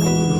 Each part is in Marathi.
गुरु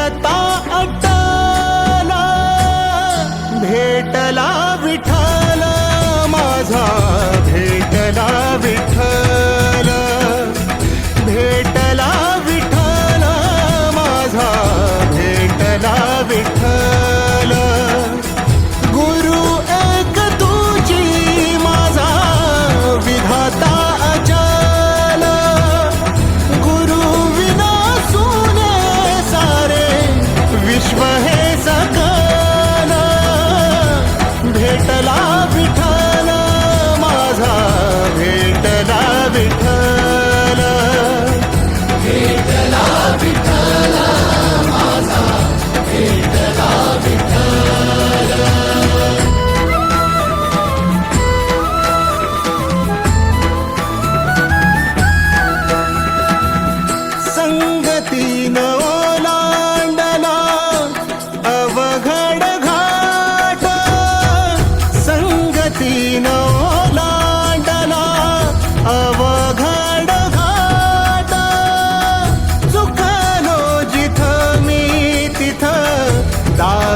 भेटला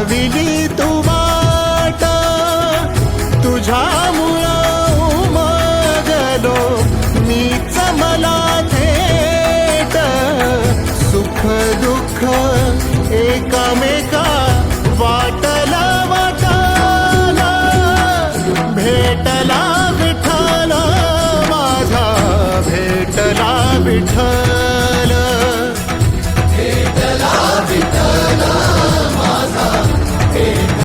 दाविली तू वाट. तुझ्या मुळा उमगलो मला चमला थेट. सुख दुःख एकमेका वाटला वाटाला. भेटला विठाला माझा. भेटला विठ्ठल